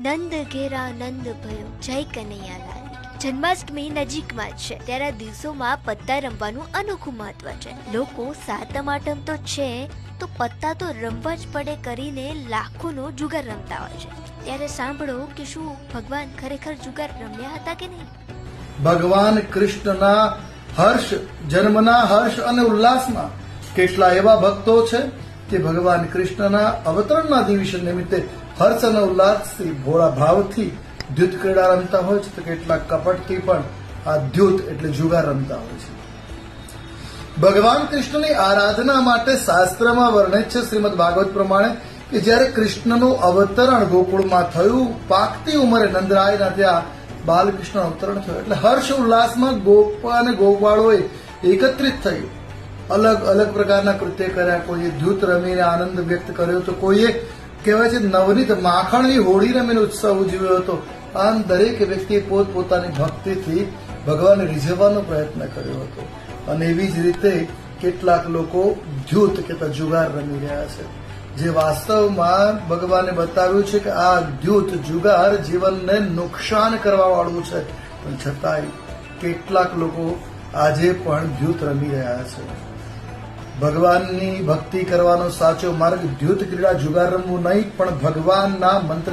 નંદ ઘેરા નંદ ભયો જય કનૈયાલાલ. જન્માષ્ટમી નજીકમાં જ છે. ત્યારે દિવસોમાં પત્તા રમવાનું અનોખું મહત્વ છે. લોકો સાતમ આઠમ તો છે, તો પત્તા તો રમવા જ પડે કરીને લાખોનો જુગાર રમતા હોય છે. ત્યારે સાંભળો કે શું ભગવાન ખરેખર જુગાર રમ્યા હતા કે નહીં? ભગવાન કૃષ્ણના હર્ષ, જન્મના હર્ષ અને ઉલ્લાસમાં કેટલા એવા ભક્તો છે કે ભગવાન કૃષ્ણના અવતરણના દિવસ નિમિત્તે હર્ષ અને ઉલ્લાસથી ભોળા ભાવથી દ્યુત ક્રીડા રમતા હોય છે. તો કેટલાક કપટથી પણ આ દ્યુત એટલે જુગાર રમતા હોય છે. ભગવાન કૃષ્ણની આરાધના માટે શાસ્ત્રમાં વર્ણિત છે શ્રીમદ ભાગવત પ્રમાણે કે જ્યારે કૃષ્ણનું અવતરણ ગોકુળમાં થયું, પાકતી ઉંમરે નંદરાયના ત્યાં બાલકૃષ્ણ અવતરણ થયું. એટલે હર્ષ ઉલ્લાસમાં ગોપા અને ગોપાળોએ એકત્રિત થયું. અલગ અલગ પ્રકારના કૃત્ય કર્યા. કોઈએ ધૂત રમીને આનંદ વ્યક્ત કર્યો તો કોઈએ કહેવાય છે નવનીત માખણની હોળી રમીને ઉત્સવ ઉજવ્યો હતો. આમ દરેક વ્યક્તિએ પોત પોતાની ભક્તિથી ભગવાનને રીઝવવાનો પ્રયત્ન કર્યો હતો. અને એવી જ રીતે કેટલાક લોકો ધ્યુત કે જુગાર રમી રહ્યા છે. જે વાસ્તવમાં ભગવાને બતાવ્યું છે કે આ દ્યુત જુગાર જીવનને નુકસાન કરવા વાળું છે. પણ છતાંય કેટલાક લોકો આજે પણ દ્યુત રમી રહ્યા છે. ભગવાનની ભક્તિ કરવાનો સાચો માર્ગ દ્યુત ક્રીડા જુગાર રમવું નહીં પણ ભગવાનના મંત્ર